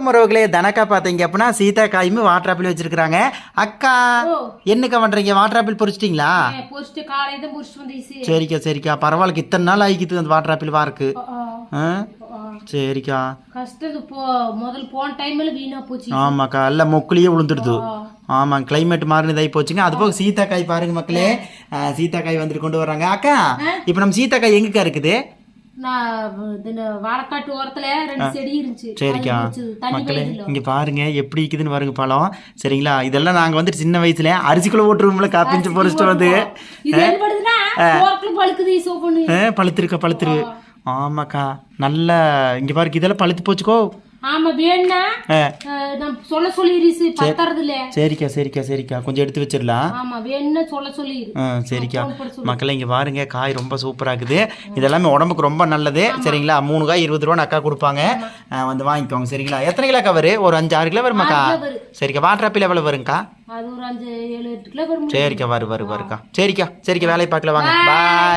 மரவர்களே தனக்கா பார்த்தீங்க அப்படின்னா Sita காயுமே water apple வச்சிருக்காங்க அக்கா. என்னக்கா பண்றீங்க? வாட்டர் ஆப்பிள் பொறிச்சிட்டிங்களா சரிக்கா சரிக்கா. பரவாயில்ல இத்தனை நாள் ஆகிக்குது அந்த வாட்டர் ஆப்பிள் வாருக்கு. சரிக்கா. இப்போ முதல் போன டைம்ல வீணா போச்சு ஆமாக்கா எல்லாம் மொக்குலியே விழுந்துடுது ஆமாம் கிளைமேட் மாறினதாகி போச்சுங்க. அது போக சீத்தாக்காய் பாருங்க மக்களே. ஆ, சீத்தாக்காய் வந்துட்டு கொண்டு வர்றாங்க. அக்கா இப்போ நம்ம சீத்தாக்காய் எங்கக்கா இருக்குது? வாழைக்காட்டு ஓரத்துல ரெண்டு செடி இருந்துச்சு சரிக்கா. மக்களே. இங்க பாருங்க எப்படி இருக்குதுன்னு பாருங்க பழம். சரிங்களா? இதெல்லாம் நாங்க வந்து சின்ன வயசுல அரிசிக்குள்ள ஓட்டுருவோம்ல காப்பிஞ்சு பொறிச்சிட்டு வந்து. பழுத்திருக்கா பழுத்திரு ஆமாக்கா நல்லா இங்க பாருங்க இதெல்லாம் பழுத்து போச்சுக்கோ. ஆமா வேணா நம்ம சொல்ல சொல்லிருச்சு பத்தறது இல்ல சரிக்கா சரிக்கா சரிக்கா. கொஞ்சம் எடுத்து வச்சிடலாம். ஆமா வேணும்னா சொல்ல சொல்லிரு சரிக்கா. மக்களே இங்கே பாருங்க காய் ரொம்ப சூப்பராக இருக்குது இதெல்லாமே உடம்புக்கு ரொம்ப நல்லது. சரிங்களா? மூணு காய் இருபது ரூபா அக்கா கொடுப்பாங்க. வந்து வாங்கிக்கோங்க சரிங்களா? எத்தனை கிலோ அக்கா வரும் ஒரு அஞ்சு ஆறு கிலோ வருமாக்கா. சரிக்கா வாட்டர் ஆப்பிள் எவ்வளோ வருங்கக்கா சரிக்கா வரு வரு வருக்கா. சரிக்கா சரிக்கா வேலையை பார்க்கல வாங்க. பாய்